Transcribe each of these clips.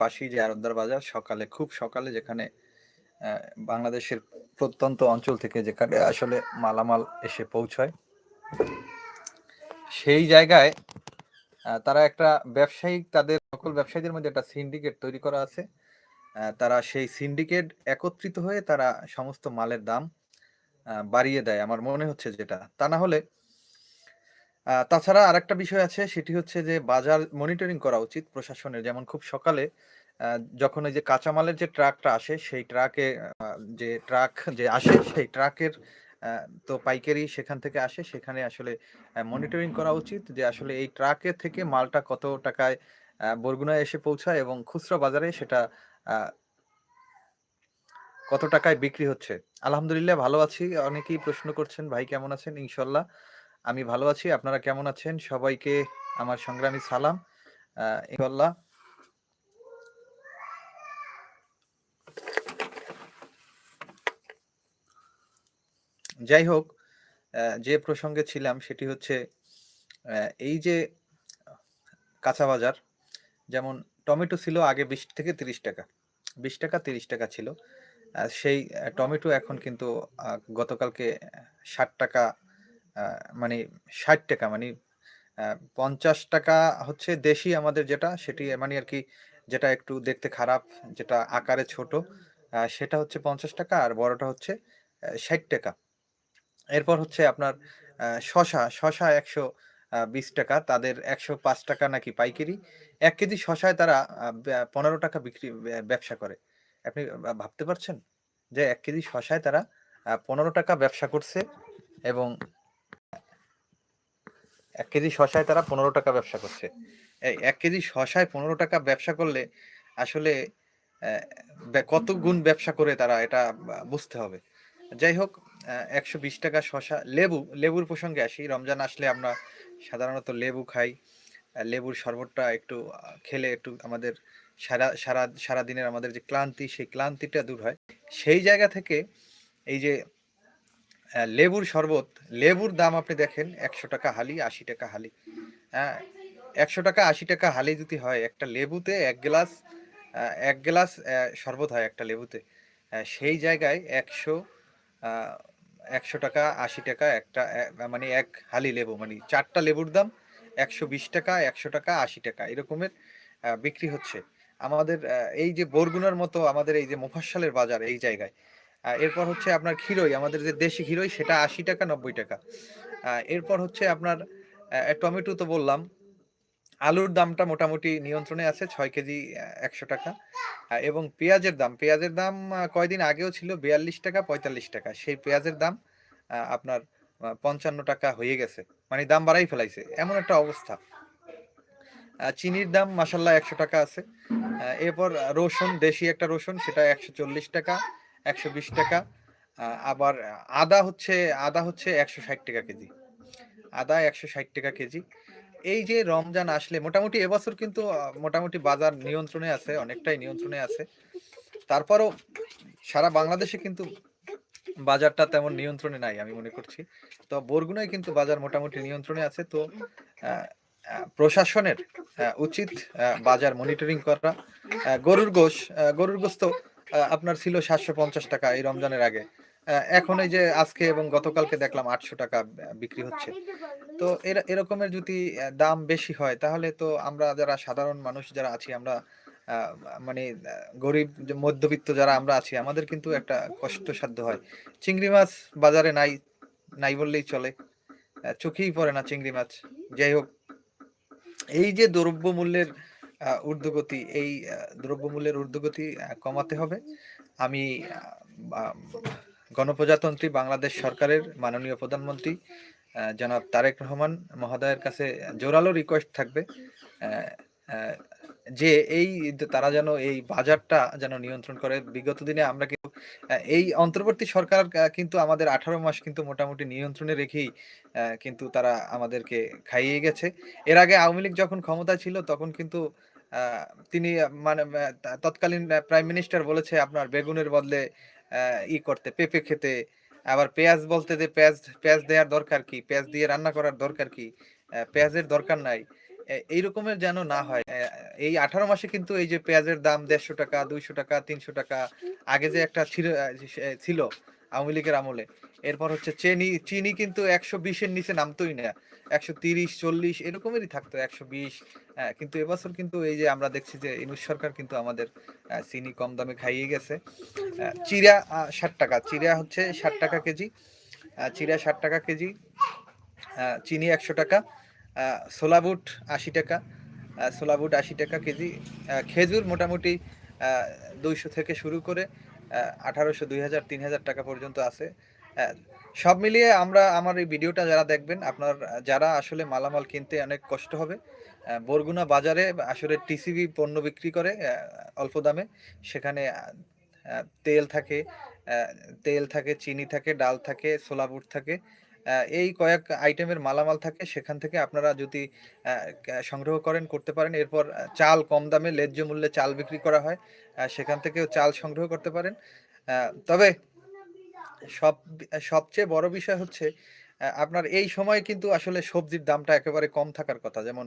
পাশেই যে আরবদার বাজার, সকালে, খুব সকালে যেখানে বাংলাদেশের প্রত্যন্ত অঞ্চল থেকে যেখানে আসলে মালামাল এসে পৌঁছায়। সেই জায়গায় তারা একটা ব্যবসায়িক তাদের সকল ব্যবসায়ীদের মধ্যে একটা সিন্ডিকেট তৈরি করা আছে। তারা সেই সিন্ডিকেট একত্রিত হয়ে তারা সমস্ত মালের দাম বাড়িয়ে দেয়। আমার মনে হচ্ছে যেটা। তা না হলে আ তাছাড়া আরেকটা বিষয় আছে সেটি হচ্ছে যে বাজার মনিটরিং করা উচিত প্রশাসনের। যেমন খুব সকালে যখন ওই যে কাঁচামালের যে ট্রাকটা আসে সেই ট্রাকে যে ট্রাক যে আসে সেই ট্রাকের তো পাইকারি সেখান থেকে আসে সেখানে আসলে মনিটরিং করা উচিত যে আসলে এই ট্রাকের থেকে মালটা কত টাকায় বরগুনায় এসে পৌঁছায় এবং খুচরা বাজারে সেটা কত টাকায় বিক্রি হচ্ছে? আলহামদুলিল্লাহ ভালো আছি। অনেকেই প্রশ্ন করছেন, "ভাই কেমন আছেন?" ইনশাআল্লাহ আমি ভালো আছি। আপনারা কেমন আছেন? সবাইকে আমার সংগ্রামী সালাম। আ ইনশাআল্লাহ যাই হোক, যে প্রসঙ্গে ছিলাম সেটি হচ্ছে এই যে কাঁচা বাজার, যেমন টমেটো ছিল আগে ৳২০-৳৩০ ৳২০, ৳৩০ ছিল। সেই টমেটো এখন কিন্তু গতকালকে ষাট ৳৬০ মানে ৳৬০ মানে আ ৳৫০ হচ্ছে দেশি আমাদের যেটা সেটি মানে আরকি যেটা একটু দেখতে খারাপ, যেটা আকারে ছোট সেটা হচ্ছে ৳৫০ আর বড়টা হচ্ছে অ্যা ৳৬০ এরপর হচ্ছে আপনার আ শসা, শসা ৳১২০ তাদের ৳১০৫ নাকি পাইকারি। ১ কেজি শসায় তারা ব্যা ৳১৫ বিক্রি ব্যা ব্যবসা করে। আপনি ভাবতে পারছেন? যে ১ কেজি শসায় তারা আ ৳১৫ ব্যবসা করছে এবং ১ কেজি শশায় তারা ৳১৫ ব্যবসা করছে। এক কেজি শশায় পনেরো টাকা ব্যবসা করলে আসলে কত গুণ ব্যবসা করে তারা এটা বুঝতে হবে। যাই হোক একশো বিশ টাকা শশা লেবু, লেবুর প্রসঙ্গে আসি। রমজান আসলে আমরা সাধারণত লেবু খাই। লেবুর শরবতটা একটু খেলে একটু আমাদের সারা সারা সারাদিনের আমাদের যে ক্লান্তি সেই ক্লান্তিটা দূর হয়। সেই জায়গা থেকে এই যে লেবুর শরবত, লেবুর দাম আপনি দেখেন ৳১০০ হালি, ৳৮০ হালি। হ্যাঁ? ৳১০০ ৳৮০ হালি যদি হয় একটা লেবুতে এক গ্লাস এক গ্লাস শরবত হয় একটা লেবুতে। সেই জায়গায় একশো একশো টাকা আশি টাকা একটা মানে এক হালি লেবু মানে চারটা লেবুর দাম ৳১২০, ৳১০০, ৳৮০ এরকমের বিক্রি হচ্ছে। আমাদের এই যে বরগুনার মতো আমাদের এই যে মফস্বলের বাজার এই জায়গায়। এরপর হচ্ছে আপনার ক্ষীরই, আমাদের যে দেশি ক্ষীরই সেটা আশি টাকা নব্বই টাকা এরপর হচ্ছে আপনার টমেটো তো বললাম। আলুর দামটা মোটামুটি নিয়ন্ত্রণে আছে ছয় কেজি একশো টাকা এবং পেঁয়াজের দাম, পেঁয়াজের দাম কয়দিন আগেও ছিল ৳৪২, ৳৪৫ সেই পেঁয়াজের দাম আপনার পঞ্চান্ন টাকা হয়ে গেছে। মানে দাম বাড়াই ফেলাইছে। এমন একটা অবস্থা। চিনির দাম মাসাল্লাহ একশো টাকা আছে। এরপর রসুন, দেশি একটা রসুন সেটা ৳১৪০, ৳১২০ আ আবার আদা হচ্ছে আদা হচ্ছে ৳১৬০ কেজি। আদা ৳১৬০ কেজি। এই যে রমজান আসলে মোটামুটি এবছর কিন্তু মোটামুটি বাজার নিয়ন্ত্রণে আছে, অনেকটাই নিয়ন্ত্রণে আছে। তারপরও সারা বাংলাদেশে কিন্তু বাজারটা তেমন নিয়ন্ত্রণে নাই আমি মনে করছি। তো বরগুনায় কিন্তু বাজার মোটামুটি নিয়ন্ত্রণে আছে। তো প্রশাসনের উচিত বাজার মনিটরিং করা। গরুর গোশ, গরুর গোশ তো আপনার ছিল ৳৭৫০ এই রমজানের আগে। এখন এই যে আজকে এবং গতকালকে দেখলাম আটশো টাকা বিক্রি হচ্ছে। তো এরা এরকমের যদি দাম বেশি হয় তাহলে তো আমরা যারা সাধারণ মানুষ যারা আছি আমরা মানে গরিব মধ্যবিত্ত যারা আমরা আছি আমাদের কিন্তু একটা কষ্টসাধ্য হয়। চিংড়ি মাছ বাজারে নাই, নাই বললেই চলে। চোখেই পড়ে না চিংড়ি মাছ। যাই হোক এই যে দ্রব্যমূল্যের আ ঊর্ধ্বগতি, এই দ্রব্যমূল্যের ঊর্ধ্বগতি কমাতে হবে। আমি গণপ্রজাতন্ত্রী বাংলাদেশ সরকারের মাননীয় প্রধানমন্ত্রী জনাব তারেক রহমান মহোদয়ের কাছে জোরালো রিকোয়েস্ট থাকবে যে এই তারা যেন এই বাজারটা যেন নিয়ন্ত্রণ করে। বিগত দিনে আমরা কিন্তু এই অন্তর্বর্তী সরকার কিন্তু আমাদের ১৮ মাস কিন্তু মোটামুটি নিয়ন্ত্রণে রেখেই কিন্তু তারা আমাদেরকে খাইয়ে গেছে। এর আগে আওয়ামী লীগ যখন ক্ষমতায় ছিল তখন কিন্তু তিনি মানে তৎকালীন প্রাইম মিনিস্টার বলেছে আপনার বেগুনের বদলে ই করতে, পেঁপে খেতে। আবার পেঁয়াজ বলতে যে পেঁয়াজ পেঁয়াজ দেওয়ার দরকার কি? পেঁয়াজ দিয়ে রান্না করার দরকার কি? পেঁয়াজের দরকার নাই। এই রকমের যেন না হয়। এই ১৮ মাসে কিন্তু এই যে পেঁয়াজের দাম ৳১৫০ ৳২০০ ৳৩০০ আগে যে একটা ছিল ছিল আওয়ামী লীগের আমলে। এরপর হচ্ছে চেনি, চিনি কিন্তু একশো বিশের নিচে নামতোই না। ১৩০, ৪০ এরকমেরই থাকতো ১২০ হ্যাঁ, কিন্তু এবছর কিন্তু এই যে আমরা দেখছি যে ইউনূস সরকার কিন্তু আমাদের চিনি কম দামে খাইয়ে গেছে। চিড়া আ ৳৬০ চিড়া হচ্ছে ৳৬০ কেজি। আ চিড়া ৳৬০ কেজি। চিনি ৳১০০ আ ছোলা বুট ৳৮০ আ ছোলা বুট ৳৮০ কেজি। খেজুর মোটামুটি ২০০ থেকে শুরু করে আ ১৮০০, ২০০০, ৳৩০০০ পর্যন্ত আছে। সব মিলিয়ে আমরা আমার এই ভিডিওটা যারা দেখবেন আপনার যারা আসলে মালামাল কিনতে অনেক কষ্ট হবে। বরগুনা বাজারে আসলে টিসিবি পণ্য বিক্রি করে অল্প দামে। সেখানে তেল থাকে, তেল থাকে, চিনি থাকে, ডাল থাকে, বুট থাকে। এই কয়েক আইটেমের মালামাল থাকে। সেখান থেকে আপনারা যদি সংগ্রহ করেন করতে পারেন। এরপর চাল কম দামে ন্যায্য মূল্যে চাল বিক্রি করা হয়। সেখান থেকেও চাল সংগ্রহ করতে পারেন। তবে সব সবচেয়ে বড় বিষয় হচ্ছে আপনার এই সময় কিন্তু আসলে সবজির দামটা একেবারে কম থাকার কথা। যেমন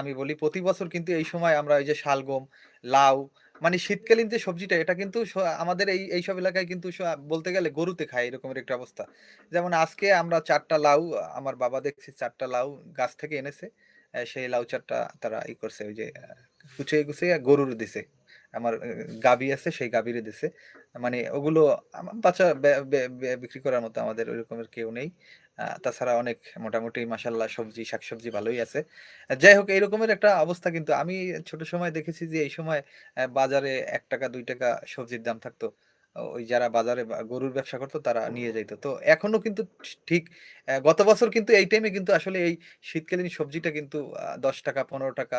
আমি বলি প্রতি বছর কিন্তু এই সময় আমরা ওই যে শালগম, লাউ মানে শীতকালীন যে সবজিটা এটা কিন্তু আমাদের এই এইসব এলাকায় কিন্তু বলতে গেলে গরুতে খায় এরকমের একটা অবস্থা। যেমন আজকে আমরা চারটা লাউ আমার বাবা দেখছি চারটা লাউ গাছ থেকে এনেছে। সেই লাউ চারটা তারা ই করছে ওই যে কুচিয়ে, কুচিয়ে গরুরে দিছে। আমার গাবি আছে সেই গাবির দিছে। মানে ওগুলো বাচ্চা বিক্রি করার মতো আমাদের ওই রকমের কেউ নেই। তাছাড়া অনেক মোটামুটি মাসাল্লাহ সবজি, শাকসবজি ভালোই আছে। যাই হোক এইরকমের একটা অবস্থা কিন্তু আমি ছোট সময় দেখেছি যে এই সময় বাজারে এক টাকা দুই টাকা সবজির দাম থাকতো। ওই যারা বাজারে গরুর ব্যবসা করতো তারা নিয়ে যাইত। তো এখনও কিন্তু ঠিক গত বছর কিন্তু এই টাইমে কিন্তু আসলে এই শীতকালীন সবজিটা কিন্তু দশ টাকা পনেরো টাকা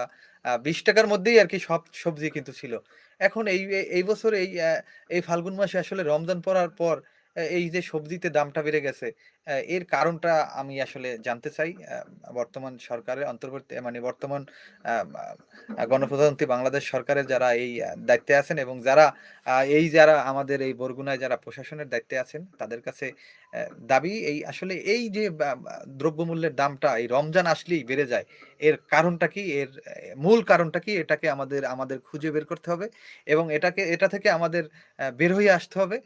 বিশ টাকার মধ্যেই আর কি সব সবজি কিন্তু ছিল। এখন এই এই বছর এই এই ফাল্গুন মাসে আসলে রমজান পড়ার পর এই যে সবজিতে দামটা বেড়ে গেছে, এর কারণটা আমি আসলে জানতে চাই। বর্তমান সরকারের অন্তর্বর্তী মানে বর্তমান গণপ্রজাতন্ত্রী বাংলাদেশ সরকারের যারা এই দায়িত্বে আছেন এবং যারা এই যারা আমাদের এই বরগুনায় যারা প্রশাসনের দায়িত্বে আছেন তাদের কাছে দাবি এই আসলে এই যে দ্রব্যমূল্যের দামটা এই রমজান আসলেই বেড়ে যায়। এর কারণটা কি? এর মূল কারণটা কি? এটাকে আমাদের আমাদের খুঁজে বের করতে হবে এবং এটাকে এটা থেকে আমাদের বের হয়ে আসতে হবে।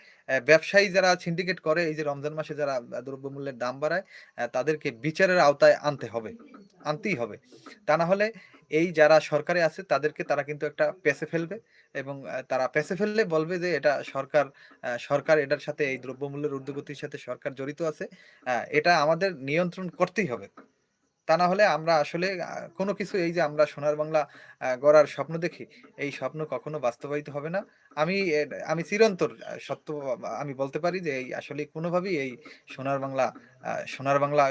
ব্যবসায়ী যারা সিন্ডিকেট করে এই যে রমজান মাসে যারা দ্রব্যমূল্যের দাম বাড়ায়, তাদেরকে বিচারের আওতায় আনতে হবে। আনতেই হবে। তা না হলে এই যারা সরকারে আছে তাদেরকে তারা কিন্তু একটা পেঁচে ফেলবে এবং তারা পেঁচে ফেললে বলবে যে এটা সরকার সরকার এটার সাথে এই দ্রব্যমূল্যের ঊর্ধ্বগতির সাথে সরকার জড়িত আছে। এটা আমাদের নিয়ন্ত্রণ করতেই হবে। তা না হলে আমরা আসলে কোনো কিছু এই যে আমরা সোনার বাংলা গড়ার স্বপ্ন দেখি, এই স্বপ্ন কখনো বাস্তবায়িত হবে না। আমি আমি চিরন্তর সত্য আমি বলতে পারি যে এই আসলে কোনোভাবেই এই সোনার বাংলা সোনার বাংলা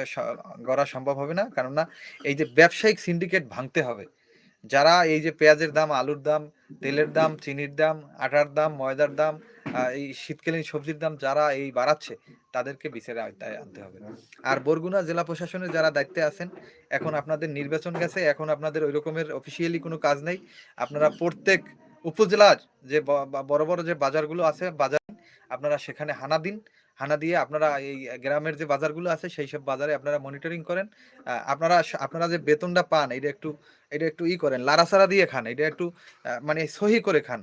গড়া সম্ভব হবে না। কেননা এই যে ব্যবসায়িক সিন্ডিকেট ভাঙতে হবে। যারা এই যে পেঁয়াজের দাম, আলুর দাম, তেলের দাম, চিনির দাম, আটার দাম, ময়দার দাম, এই শীতকালীন সবজির দাম যারা এই বাড়াচ্ছে তাদেরকে বিচারের আওতায় আনতে হবে। আর বরগুনা জেলা প্রশাসনের যারা দায়িত্বে আছেন, এখন আপনাদের নির্বাচন গেছে। এখন আপনাদের ওই রকমের অফিসিয়ালি কোনো কাজ নেই। আপনারা প্রত্যেক উপজেলার যে বড়, বড় যে বাজারগুলো আছে বাজার আপনারা সেখানে হানা দিন। হানা দিয়ে আপনারা এই গ্রামের যে বাজারগুলো আছে সেই সব বাজারে আপনারা মনিটরিং করেন। আপনারা আপনারা যে বেতনটা পান এটা একটু এটা একটু ই করেন, লাড়াচাড়া দিয়ে খান। এটা একটু মানে সহি করে খান।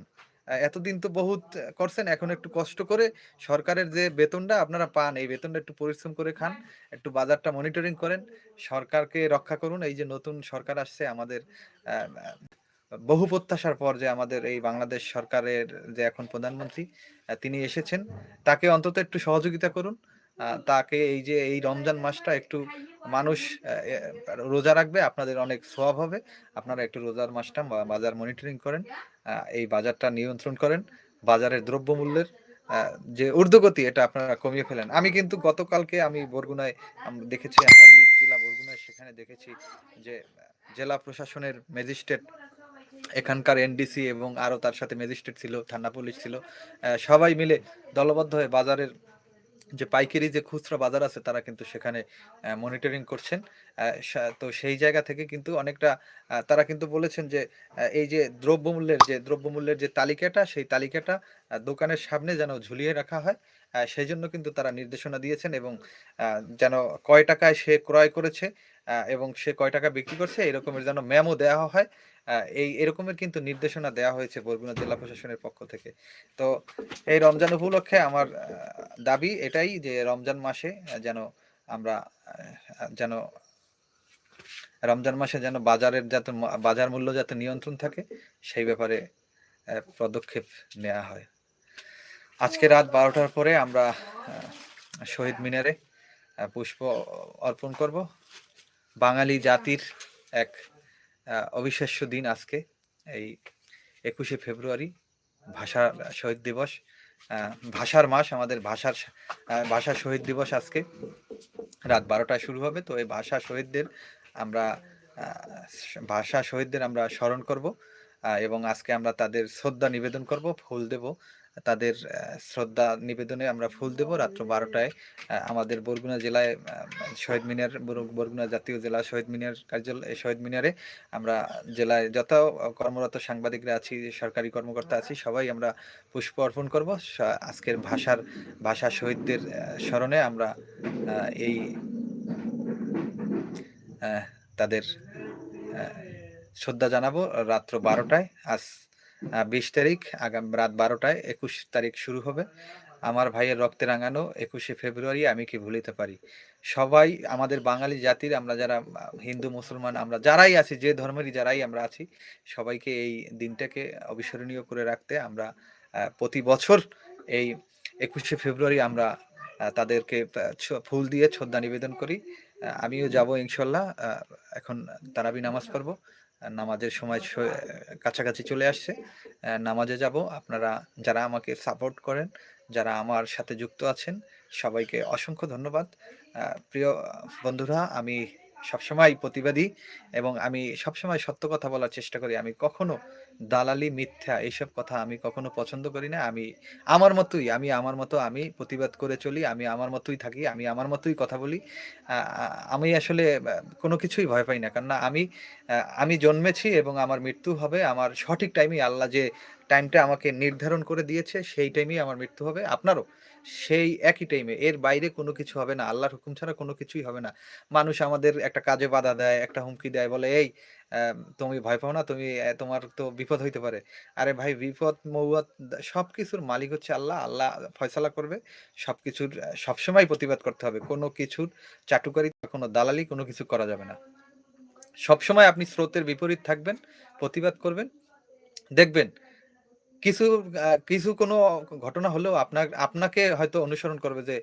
এতদিন তো বহুত করছেন, এখন একটু কষ্ট করে সরকারের যে বেতনটা আপনারা পান, এই বেতনটা একটু পরিশ্রম করে খান। একটু বাজারটা মনিটরিং করেন। সরকারকে রক্ষা করুন। এই যে নতুন সরকার আসছে আমাদের বহু প্রত্যাশার পর যে আমাদের এই বাংলাদেশ সরকারের যে এখন প্রধানমন্ত্রী তিনি এসেছেন, তাকে অন্তত একটু সহযোগিতা করুন। তাকে এই যে এই রমজান মাসটা একটু মানুষ রোজা রাখবে, আপনাদের অনেক সওয়াব হবে। আপনারা একটু রোজার মাসটা বাজার মনিটরিং করেন। এই বাজারটা নিয়ন্ত্রণ করেন। বাজারের দ্রব্যমূল্যের যে ঊর্ধ্বগতি এটা আপনারা কমিয়ে ফেলেন। আমি কিন্তু গতকালকে আমি বরগুনায় দেখেছি আমার নিজ জেলা বরগুনায় সেখানে দেখেছি যে জেলা প্রশাসনের ম্যাজিস্ট্রেট এখানকার এনডিসি এবং আরও তার সাথে ম্যাজিস্ট্রেট ছিল, থানা পুলিশ ছিল। সবাই মিলে দলবদ্ধ হয়ে বাজারের যে পাইকারি যে খুচরা বাজার আছে তারা কিন্তু সেখানে মনিটরিং করছেন। তো সেই জায়গা থেকে কিন্তু অনেকটা তারা কিন্তু বলেছেন যে এই যে দ্রব্যমূল্যের যে দ্রব্যমূল্যের যে তালিকাটা সেই তালিকাটা দোকানের সামনে যেন ঝুলিয়ে রাখা হয়। আ সেজন্য কিন্তু তারা নির্দেশনা দিয়েছেন এবং যেন কয় টাকায় সে ক্রয় করেছে এবং সে কয় টাকা বিক্রি করছে, এরকমের যেন ম্যামও দেওয়া হয়। এই এরকমের কিন্তু নির্দেশনা দেওয়া হয়েছে বরগুনা জেলা প্রশাসনের পক্ষ থেকে। তো এই রমজান উপলক্ষে আমার দাবি এটাই যে রমজান মাসে যেন আমরা যেন রমজান মাসে যেন বাজারের যাতে বাজার মূল্য যাতে নিয়ন্ত্রণ থাকে, সেই ব্যাপারে পদক্ষেপ নেওয়া হয়। আজকে রাত বারোটার পরে আমরা শহীদ মিনারে পুষ্প অর্পণ করব। বাঙালি জাতির এক অবিশ্বাস্য দিন আজকে। এই ২১শে ফেব্রুয়ারি ভাষা শহীদ দিবস। ভাষার মাস আমাদের ভাষার ভাষা শহীদ দিবস আজকে। রাত বারোটায় শুরু হবে। তো এই ভাষা শহীদদের আমরা ভাষা শহীদদের আমরা স্মরণ করব। এবং আজকে আমরা তাদের শ্রদ্ধা নিবেদন করব, ফুল দেব। তাদের শ্রদ্ধা নিবেদনে আমরা ফুল দেব রাত্র বারোটায় আমাদের বরগুনা জেলায় শহীদ মিনার বরগুনা জাতীয় জেলা শহীদ মিনার কার্যালয় শহীদ মিনারে আমরা জেলায় যত কর্মরত সাংবাদিকরা আছি, সরকারি কর্মকর্তা আছি সবাই আমরা পুষ্প অর্পণ করব। আজকের ভাষার ভাষা শহীদদের স্মরণে আমরা এই তাদের শ্রদ্ধা জানাব রাত্র বারোটায় আজ ২০ তারিখ আগাম রাত ১২ টায় ২১ তারিখ শুরু হবে। আমার ভাইয়ের রক্তে রাঙানো ২১শে ফেব্রুয়ারি আমি কি ভুলিতে পারি। সবাই আমাদের বাঙালি জাতির আমরা যারা হিন্দু, মুসলমান আমরা যারাই আছি যে ধর্মেরই যারাই আমরা আছি সবাইকে এই দিনটাকে অবিস্মরণীয় করে রাখতে আমরা প্রতি বছর এই ২১শে ফেব্রুয়ারি আমরা তাদেরকে ফুল দিয়ে শ্রদ্ধা নিবেদন করি। আমিও যাব ইনশাল্লাহ। এখন তারাবি নামাজ পড়ব। নামাজের সময় কাছাকাছি চলে আসছে। নামাজে যাব। আপনারা যারা আমাকে সাপোর্ট করেন, যারা আমার সাথে যুক্ত আছেন সবাইকে অসংখ্য ধন্যবাদ। প্রিয় বন্ধুরা আমি সবসময় প্রতিবাদী এবং আমি সবসময় সত্য কথা বলার চেষ্টা করি। আমি কখনো দালালি, মিথ্যা এইসব কথা আমি কখনো পছন্দ করি না। আমি আমার মতোই আমি আমার মতো আমি প্রতিবাদ করে চলি। আমি আমার মতোই থাকি। আমি আমার মতোই কথা বলি। আমি আসলে কোনো কিছুই ভয় পাই না। কেননা আমি আমি জন্মেছি এবং আমার মৃত্যু হবে। আমার সঠিক টাইমেই আল্লাহ যে টাইমটা আমাকে নির্ধারণ করে দিয়েছে সেই টাইমেই আমার মৃত্যু হবে। আপনারও সেই একই টাইমে এর বাইরে কোনো কিছু হবে না। আল্লাহর হুকুম ছাড়া কোনো কিছুই হবে না। মানুষ আমাদের একটা কাজে বাধা দেয়, একটা হুমকি দেয় বলে, "এই তুমি ভয় পাও না? তুমি তোমার তো বিপদ হইতে পারে।" আরে ভাই বিপদ মৌয়াত দা সবকিছুর মালিক হচ্ছে আল্লাহ। আল্লাহ ফয়সালা করবে। সবকিছুর অ্যা সবসময় প্রতিবাদ করতে হবে। কোনো কিছুর চাটুকারি কোনো দালালি কোনো কিছু করা যাবে না। সবসময় আপনি স্রোতের বিপরীত থাকবেন, প্রতিবাদ করবেন। দেখবেন কিছু কিছু কোনো ঘটনা হলেও আপনার, আপনাকে হয়তো অনুসরণ করবে যে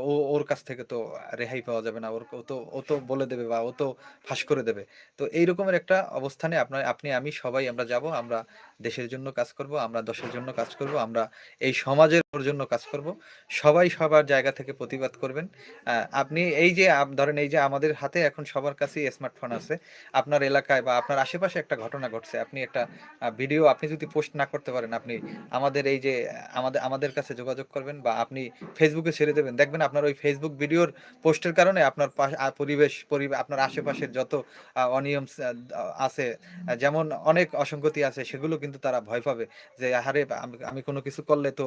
ও, ওর কাছ থেকে তো রেহাই পাওয়া যাবে না। ওর, ও তো ও তো বলে দেবে বা ও তো ফাঁস করে দেবে। তো এই রকমের একটা অবস্থানে আপনার, আপনি, আমি সবাই আমরা যাব, আমরা দেশের জন্য কাজ করব, আমরা দশের জন্য কাজ করব, আমরা এই সমাজের জন্য কাজ করব। সবাই সবার জায়গা থেকে প্রতিবাদ করবেন। আপনি এই যে ধরেন এই যে আমাদের হাতে এখন সবার কাছেই স্মার্টফোন আছে। আপনার এলাকায় বা আপনার আশেপাশে একটা ঘটনা ঘটছে। আপনি একটা ভিডিও আপনি যদি পোস্ট না করতে পারেন আপনি আমাদের এই যে আমাদের আমাদের কাছে যোগাযোগ করবেন বা আপনি ফেসবুকে ছেড়ে দেবেন। দেখবেন আপনার ওই ফেসবুক ভিডিওর পোস্টের কারণে আপনার পরিবেশ আপনার আশেপাশের যত অনিয়ম আছে যেমন অনেক অসঙ্গতি আছে সেগুলো কিন্তু তারা ভয় পাবে। যে আহারে আমি কোনো কিছু করলে তো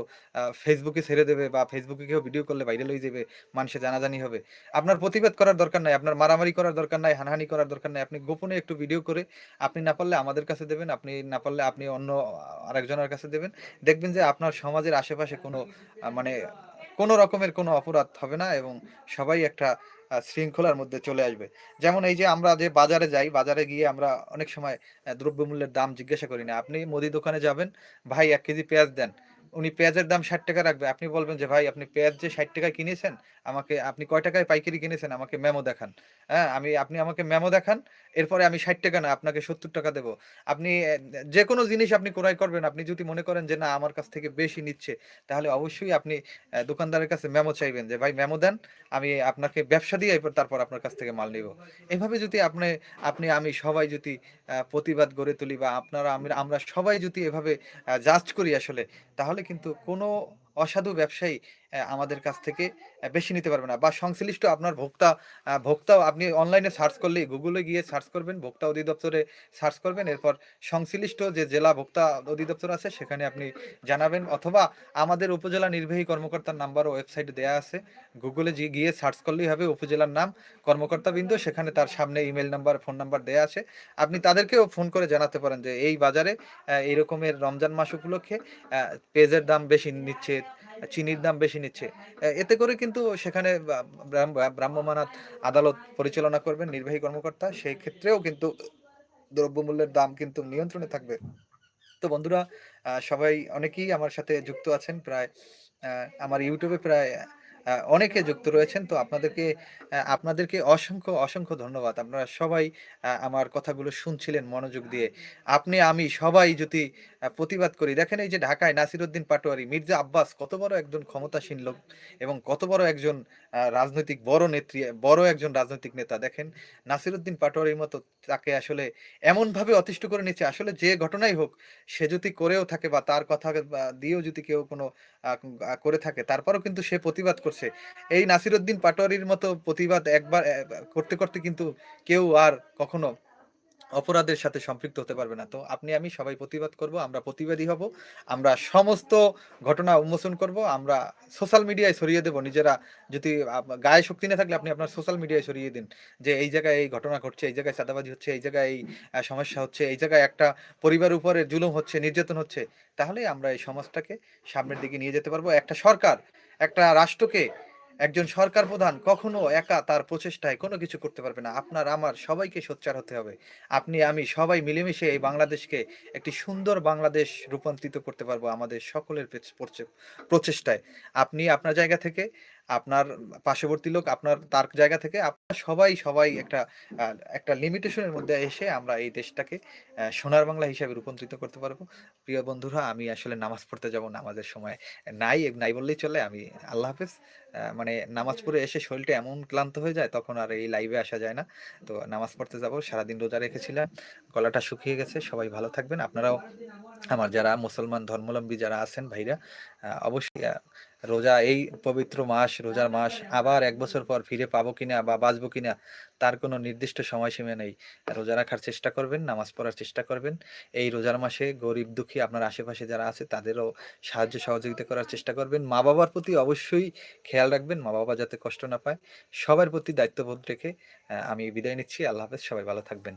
ফেসবুকে ছেড়ে দেবে বা ফেসবুকে কেউ ভিডিও করলে ভাইরাল হয়ে যাবে। মানুষে জানাজানি হবে। আপনার প্রতিবাদ করার দরকার নাই। আপনার মারামারি করার দরকার নাই, হানাহানি করার দরকার নাই। আপনি গোপনে একটু ভিডিও করে আপনি না পারলে আমাদের কাছে দেবেন। আপনি না পারলে আপনি অন্য আরেকজনের কাছে দেবেন। দেখবেন যে আপনার সমাজের আশেপাশে কোনো মানে কোনো রকমের কোনো অপরাধ হবে না এবং সবাই একটা শৃঙ্খলার মধ্যে চলে আসবে। যেমন এই যে আমরা যে বাজারে যাই, বাজারে গিয়ে আমরা অনেক সময় দ্রব্যমূল্যের দাম জিজ্ঞাসা করি না। আপনি মুদি দোকানে যাবেন, "ভাই এক কেজি পেঁয়াজ দেন।" উনি পেঁয়াজের দাম ৳৬০ রাখবে। আপনি বলবেন যে, "ভাই আপনি পেঁয়াজ যে ৳৬০ কিনেছেন, আমাকে আপনি কয় টাকায় পাইকারি কিনেছেন আমাকে মেমো দেখান। হ্যাঁ? আমি আপনি আমাকে মেমো দেখান। এরপরে আমি ৳৬০ না আপনাকে ৳৭০ দেব।" আপনি অ্যা যেকোনো জিনিস আপনি ক্রয় করবেন, আপনি যদি মনে করেন যে, "না আমার কাছ থেকে বেশি নিচ্ছে," তাহলে অবশ্যই আপনি দোকানদারের কাছে মেমো চাইবেন যে, "ভাই মেমো দেন। আমি আপনাকে ব্যবসা দিয়ে তারপর আপনার কাছ থেকে মাল নিবো।" এভাবে যদি আপনি আপনি আমি সবাই যদি প্রতিবাদ গড়ে তুলি বা আপনারা আমি আমরা সবাই যদি এভাবে জাজ করি আসলে, তাহলে কিন্তু কোনো অসাধু ব্যবসায়ী আমাদের কাছ থেকে বেশি নিতে পারবে না বা সংশ্লিষ্ট আপনার ভোক্তা আ ভোক্তাও আপনি অনলাইনে সার্চ করলেই গুগলে গিয়ে সার্চ করবেন ভোক্তা অধিদপ্তরে সার্চ করবেন। এরপর সংশ্লিষ্ট যে জেলা ভোক্তা অধিদপ্তর আছে সেখানে আপনি জানাবেন অথবা আমাদের উপজেলা নির্বাহী কর্মকর্তার নাম্বার ও ওয়েবসাইটে দেয়া আছে। গুগলে গিয়ে সার্চ করলেই হবে উপজেলার নাম, কর্মকর্তাবৃন্দ সেখানে তার সামনে ইমেল নাম্বার, ফোন নাম্বার দেয়া আছে। আপনি তাদেরকেও ফোন করে জানাতে পারেন যে এই বাজারে অ্যা এই রকমের রমজান মাস উপলক্ষে অ্যা পেঁয়াজের দাম বেশি নিচ্ছে, চিনির দাম বেশি নিচ্ছে। অ্যা এতে করে কিন্তু সেখানে বা ব্রাম ব্রা ভ্রাম্যমাণ আদালত পরিচালনা করবেন নির্বাহী কর্মকর্তা। সেই ক্ষেত্রেও কিন্তু দ্রব্যমূল্যের দাম কিন্তু নিয়ন্ত্রণে থাকবে। তো বন্ধুরা সবাই অনেকেই আমার সাথে যুক্ত আছেন। প্রায় আমার ইউটিউবে প্রায় অনেকে যুক্ত রয়েছেন। তো আপনাদেরকে আপনাদেরকে অসংখ্য, অসংখ্য ধন্যবাদ। আপনারা সবাই আমার কথাগুলো শুনছিলেন মনোযোগ দিয়ে। আপনি আমি সবাই যদি প্রতিবাদ করি, দেখেন এই যে ঢাকায় নাসিরউদ্দিন পাটোয়ারি, মির্জা আব্বাস কত বড় একজন ক্ষমতাসীন লোক এবং কত বড় একজন রাজনৈতিক বড় নেত্রী, বড় একজন রাজনৈতিক নেতা। দেখেন নাসিরউদ্দিন পাটোয়ারির মতো তাকে আসলে এমনভাবে অতিষ্ঠ করে নিচ্ছে। আসলে যে ঘটনাই হোক সে যদি করেও থাকে বা তার কথা দিয়েও যদি কেউ কোনো করে থাকে তারপরেও কিন্তু সে প্রতিবাদ করছে। এই নাসিরউদ্দিন পাটোয়ারির মতো প্রতিবাদ একবার করতে, করতে কিন্তু কেউ আর কখনো অপরাধের সাথে সম্পৃক্ত হতে পারবে না। তো আপনি আমি সবাই প্রতিবাদ করব। আমরা প্রতিবাদী হব। আমরা সমস্ত ঘটনা উন্মোচন করব। আমরা সোশ্যাল মিডিয়ায় সরিয়ে দেব। নিজেরা যদি গায়ে শক্তি না থাকলে আপনি আপনার সোশ্যাল মিডিয়ায় ছড়িয়ে দিন। যে এই জায়গায় এই ঘটনা ঘটছে, এই জায়গায় চাঁদাবাজি হচ্ছে, এই জায়গায় এই সমস্যা হচ্ছে, এই জায়গায় একটা পরিবার উপরে জুলুম হচ্ছে, নির্যাতন হচ্ছে। তাহলে আমরা এই সমাজটাকে সামনের দিকে নিয়ে যেতে পারব। একটা সরকার, একটা রাষ্ট্রকে একজন সরকার প্রধান কখনো একা তার প্রচেষ্টায় কোনো কিছু করতে পারবে না। আপনার আমার সবাইকে সোচ্চার হতে হবে। আপনি আমি সবাই মিলেমিশে এই বাংলাদেশকে একটি সুন্দর বাংলাদেশ রূপান্তরিত করতে পারব আমাদের সকলের প্রচেষ্টায়। আপনি আপনার জায়গা থেকে, আপনার পার্শ্ববর্তী লোক আপনার তার জায়গা থেকে আপনারা সবাই, সবাই একটা একটা লিমিটেশনের মধ্যে এসে আমরা এই দেশটাকে সোনার বাংলা হিসাবে রূপান্তরিত করতে পারব। প্রিয় বন্ধুরা আমি আসলে নামাজ পড়তে যাব। নামাজের সময় নাই, নাই বললেই চলে। আমি আল্লাহ হাফেজ। মানে নামাজ পড়ে এসে শরীরটা এমন ক্লান্ত হয়ে যায় তখন আর এই লাইভে আসা যায় না। তো নামাজ পড়তে যাব। সারাদিন রোজা রেখেছিলাম। গলাটা শুকিয়ে গেছে। সবাই ভালো থাকবেন। আপনারাও আমার যারা মুসলমান ধর্মাবলম্বী যারা আছেন ভাইরা অবশ্যই রোজা এই পবিত্র মাস, রোজার মাস আবার এক বছর পর ফিরে পাবো কিনা বা বাঁচবো কিনা তার কোনো নির্দিষ্ট সময়সীমা নেই। রোজা রাখার চেষ্টা করবেন, নামাজ পড়ার চেষ্টা করবেন। এই রোজার মাসে গরিব দুঃখী আপনার আশেপাশে যারা আছে তাদেরও সাহায্য সহযোগিতা করার চেষ্টা করবেন। মা-বাবার প্রতি অবশ্যই খেয়াল রাখবেন। মা-বাবা যাতে কষ্ট না পায়। সবার প্রতি দায়িত্ববোধ রেখে আমি বিদায় নিচ্ছি। আল্লাহ হাফেজ। সবাই ভালো থাকবেন।